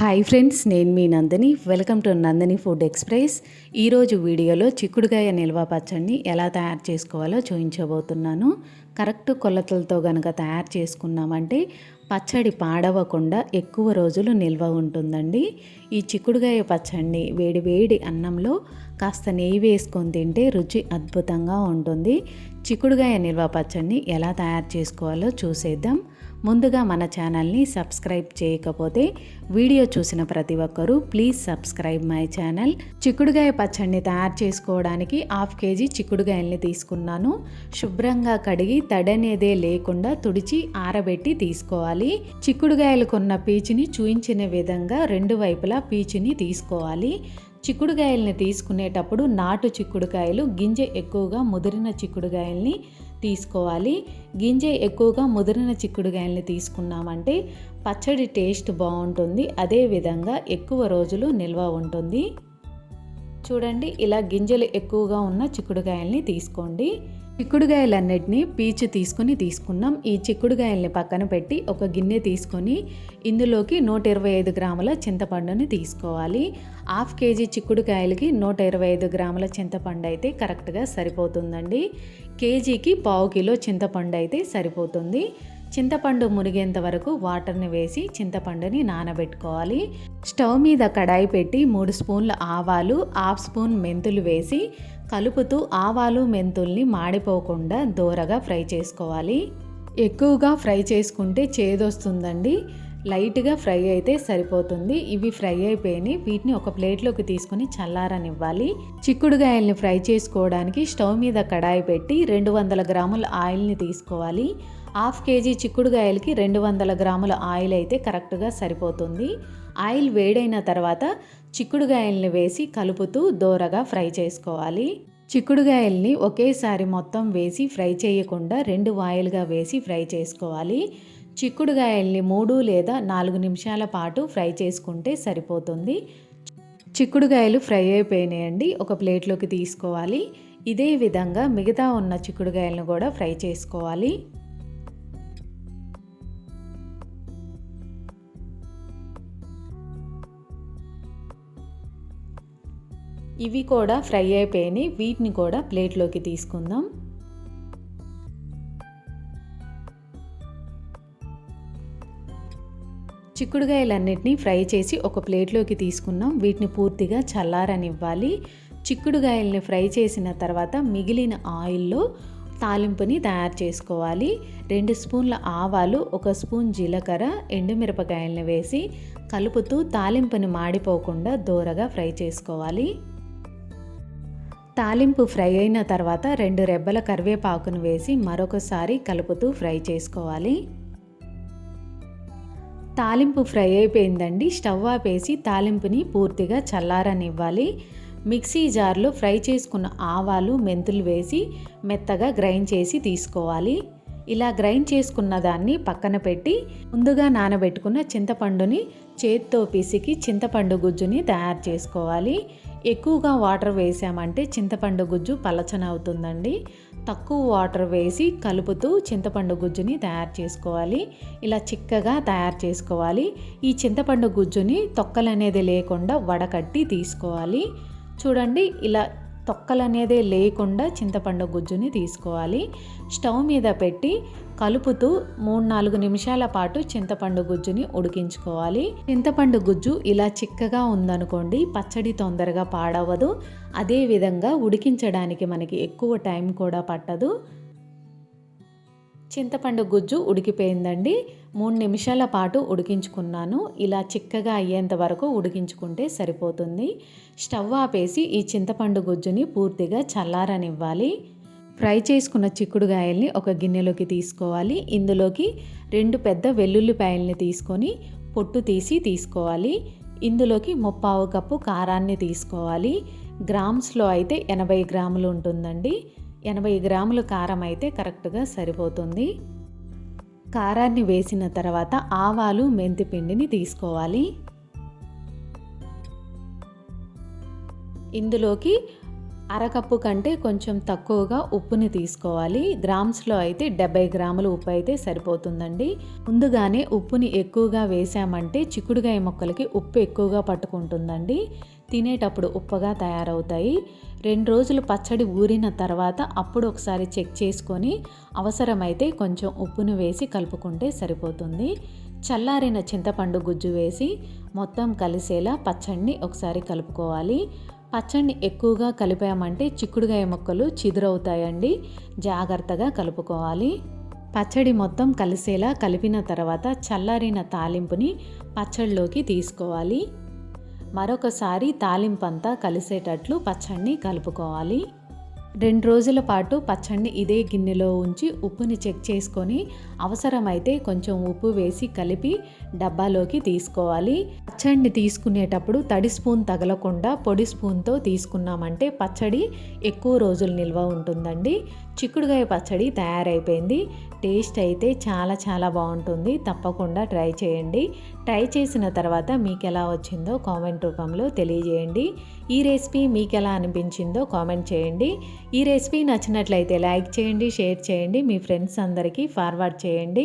Hi friends నేను మీ Nandini. Welcome to Nandini food express ఈరోజు వీడియోలో చిక్కుడుగాయ నిల్వ పచ్చడిని ఎలా తయారు చేసుకోవాలో చూపించబోతున్నాను. కరెక్ట్ కొలతలతో కనుక తయారు చేసుకున్నామంటే పచ్చడి పాడవకుండా ఎక్కువ రోజులు నిల్వ ఉంటుందండి. ఈ చిక్కుడుగాయ పచ్చడిని వేడి వేడి అన్నంలో కాస్త నెయ్యి వేసుకొని తింటే రుచి అద్భుతంగా ఉంటుంది. చిక్కుడుగాయ నిల్వ పచ్చడిని ఎలా తయారు చేసుకోవాలో చూసేద్దాం. ముందుగా మన ఛానల్ని సబ్స్క్రైబ్ చేయకపోతే వీడియో చూసిన ప్రతి ఒక్కరూ ప్లీజ్ సబ్స్క్రైబ్ మై ఛానల్. చిక్కుడుగాయ పచ్చడిని తయారు చేసుకోవడానికి హాఫ్ కేజీ చిక్కుడుగాయల్ని తీసుకున్నాను. శుభ్రంగా కడిగి తడనేదే లేకుండా తుడిచి ఆరబెట్టి తీసుకోవాలి. చిక్కుడుగాయలు కొన్న పీచుని చూయించిన విధంగా రెండు వైపులా పీచుని తీసుకోవాలి. చిక్కుడుగాయల్ని తీసుకునేటప్పుడు నాటు చిక్కుడుకాయలు గింజ ఎక్కువగా ముదిరిన చిక్కుడుగాయల్ని తీసుకోవాలి. గింజ ఎక్కువగా ముదిరిన చిక్కుడుగాయల్ని తీసుకున్నామంటే పచ్చడి టేస్ట్ బాగుంటుంది. అదేవిధంగా ఎక్కువ రోజులు నిల్వ ఉంటుంది. చూడండి ఇలా గింజలు ఎక్కువగా ఉన్న చిక్కుడుకాయల్ని తీసుకోండి. చిక్కుడుగాయలన్నిటినీ పీచు తీసుకుని తీసుకున్నాం. ఈ చిక్కుడుగాయల్ని పక్కన పెట్టి ఒక గిన్నె తీసుకొని ఇందులోకి నూట ఇరవై ఐదు గ్రాముల చింతపండుని తీసుకోవాలి. హాఫ్ కేజీ చిక్కుడుకాయలకి నూట ఇరవై ఐదు గ్రాముల చింతపండు అయితే కరెక్ట్గా సరిపోతుందండి. కేజీకి పావు కిలో చింతపండు అయితే సరిపోతుంది. చింతపండు మునిగేంత వరకు వాటర్ని వేసి చింతపండుని నానబెట్టుకోవాలి. స్టవ్ మీద కడాయి పెట్టి మూడు స్పూన్ల ఆవాలు హాఫ్ స్పూన్ మెంతులు వేసి కలుపుతూ ఆవాలు మెంతుల్ని మాడిపోకుండా దోరగా ఫ్రై చేసుకోవాలి. ఎక్కువగా ఫ్రై చేసుకుంటే చేదొస్తుందండి. లైట్గా ఫ్రై అయితే సరిపోతుంది. ఇవి ఫ్రై అయిపోయి వీటిని ఒక ప్లేట్లోకి తీసుకుని చల్లారనివ్వాలి. చిక్కుడుగాయల్ని ఫ్రై చేసుకోవడానికి స్టవ్ మీద కడాయి పెట్టి రెండు వందల గ్రాముల ఆయిల్ని తీసుకోవాలి. హాఫ్ కేజీ చిక్కుడుగాయలకి రెండు వందల గ్రాముల ఆయిల్ అయితే కరెక్ట్గా సరిపోతుంది. ఆయిల్ వేడైన తర్వాత చిక్కుడుగాయల్ని వేసి కలుపుతూ దోరగా ఫ్రై చేసుకోవాలి. చిక్కుడుగాయల్ని ఒకేసారి మొత్తం వేసి ఫ్రై చేయకుండా రెండు వాయిల్గా వేసి ఫ్రై చేసుకోవాలి. చిక్కుడుగాయల్ని మూడు లేదా నాలుగు నిమిషాల పాటు ఫ్రై చేసుకుంటే సరిపోతుంది. చిక్కుడుగాయలు ఫ్రై అయిపోయినాయండి ఒక ప్లేట్లోకి తీసుకోవాలి. ఇదే విధంగా మిగతా ఉన్న చిక్కుడుగాయలను కూడా ఫ్రై చేసుకోవాలి. ఇవి కూడా ఫ్రై అయిపోయినాయి. వీటిని కూడా ప్లేట్లోకి తీసుకుందాం. చిక్కుడుగాయలన్నిటినీ ఫ్రై చేసి ఒక ప్లేట్లోకి తీసుకున్నాం. వీటిని పూర్తిగా చల్లారనివ్వాలి. చిక్కుడుగాయల్ని ఫ్రై చేసిన తర్వాత మిగిలిన ఆయిల్లో తాలింపుని తయారు చేసుకోవాలి. రెండు స్పూన్ల ఆవాలు ఒక స్పూన్ జీలకర్ర ఎండుమిరపకాయల్ని వేసి కలుపుతూ తాలింపుని మాడిపోకుండా దోరగా ఫ్రై చేసుకోవాలి. తాలింపు ఫ్రై అయిన తర్వాత రెండు రెబ్బల కరివేపాకును వేసి మరొకసారి కలుపుతూ ఫ్రై చేసుకోవాలి. తాలింపు ఫ్రై అయిపోయిందండి. స్టవ్ ఆపేసి తాలింపుని పూర్తిగా చల్లారనివ్వాలి. మిక్సీ జార్లో ఫ్రై చేసుకున్న ఆవాలు మెంతులు వేసి మెత్తగా గ్రైండ్ చేసి తీసుకోవాలి. ఇలా గ్రైండ్ చేసుకున్న దాన్ని పక్కన పెట్టి ముందుగా నానబెట్టుకున్న చింతపండుని చేత్తో పిసికి చింతపండు గుజ్జుని తయారు చేసుకోవాలి. ఎక్కువగా వాటర్ వేసామంటే చింతపండు గుజ్జు పలచన అవుతుందండి తక్కువ వాటర్ వేసి కలుపుతూ చింతపండు గుజ్జుని తయారు చేసుకోవాలి. ఇలా చిక్కగా తయారు చేసుకోవాలి. ఈ చింతపండు గుజ్జుని తొక్కలనేది లేకుండా వడకట్టి తీసుకోవాలి. చూడండి ఇలా తొక్కలు లేకుండా చింతపండు గుజ్జుని తీసుకోవాలి. స్టవ్ మీద పెట్టి కలుపుతూ మూడు నాలుగు నిమిషాల పాటు చింతపండు గుజ్జుని ఉడికించుకోవాలి. చింతపండు గుజ్జు ఇలా చిక్కగా ఉందనుకోండి పచ్చడి తొందరగా పాడవదు అదేవిధంగా ఉడికించడానికి మనకి ఎక్కువ టైం కూడా పట్టదు. చింతపండు గుజ్జు ఉడికిపోయిందండి. మూడు నిమిషాల పాటు ఉడికించుకున్నాను. ఇలా చిక్కగా అయ్యేంత వరకు ఉడికించుకుంటే సరిపోతుంది. స్టవ్ ఆపేసి ఈ చింతపండు గుజ్జుని పూర్తిగా చల్లారనివ్వాలి. ఫ్రై చేసుకున్న చిక్కుడుగాయల్ని ఒక గిన్నెలోకి తీసుకోవాలి. ఇందులోకి రెండు పెద్ద వెల్లుల్లిపాయల్ని తీసుకొని పొట్టు తీసి తీసుకోవాలి. ఇందులోకి ముప్పావు కప్పు కారాన్ని తీసుకోవాలి. గ్రామ్స్లో అయితే ఎనభై గ్రాములు ఉంటుందండి. ఎనభై గ్రాముల కారం అయితే కరెక్ట్గా సరిపోతుంది. కారాన్ని వేసిన తర్వాత ఆవాలు మెంతి పిండిని తీసుకోవాలి. ఇందులోకి అరకప్పు కంటే కొంచెం తక్కువగా ఉప్పుని తీసుకోవాలి. గ్రామ్స్లో అయితే డెబ్బై గ్రాముల ఉప్పు అయితే సరిపోతుందండి. ముందుగానే ఉప్పుని ఎక్కువగా వేసామంటే చిక్కుడుగాయ మొక్కలకి ఉప్పు ఎక్కువగా పట్టుకుంటుందండి. తినేటప్పుడు ఉప్పగా తయారవుతాయి. రెండు రోజులు పచ్చడి ఊరిన తర్వాత అప్పుడు ఒకసారి చెక్ చేసుకొని అవసరమైతే కొంచెం ఉప్పును వేసి కలుపుకుంటే సరిపోతుంది. చల్లారిన చింతపండు గుజ్జు వేసి మొత్తం కలిసేలా పచ్చడిని ఒకసారి కలుపుకోవాలి. పచ్చడిని ఎక్కువగా కలిపామంటే చిక్కుడుగాయ ముక్కలు చిదురవుతాయండి. జాగ్రత్తగా కలుపుకోవాలి. పచ్చడి మొత్తం కలిసేలా కలిపిన తర్వాత చల్లారిన తాలింపుని పచ్చడిలోకి తీసుకోవాలి. మరొకసారి తాలింపంతా కలిసేటట్లు పచ్చడిని కలుపుకోవాలి. రెండు రోజుల పాటు పచ్చడిని ఇదే గిన్నెలో ఉంచి ఉప్పుని చెక్ చేసుకొని అవసరమైతే కొంచెం ఉప్పు వేసి కలిపి డబ్బాలోకి తీసుకోవాలి. పచ్చడిని తీసుకునేటప్పుడు తడి స్పూన్ తగలకుండా పొడి స్పూన్తో తీసుకున్నామంటే పచ్చడి ఎక్కువ రోజులు నిల్వ ఉంటుందండి. చిక్కుడుగాయ పచ్చడి తయారైపోయింది. టేస్ట్ అయితే చాలా చాలా బాగుంటుంది. తప్పకుండా ట్రై చేయండి. ట్రై చేసిన తర్వాత మీకు ఎలా వచ్చిందో కామెంట్ రూపంలో తెలియజేయండి. ఈ రెసిపీ మీకు ఎలా అనిపించిందో కామెంట్ చేయండి. ఈ రెసిపీ నచ్చినట్లయితే లైక్ చేయండి షేర్ చేయండి. మీ ఫ్రెండ్స్ అందరికీ ఫార్వర్డ్ చేయండి.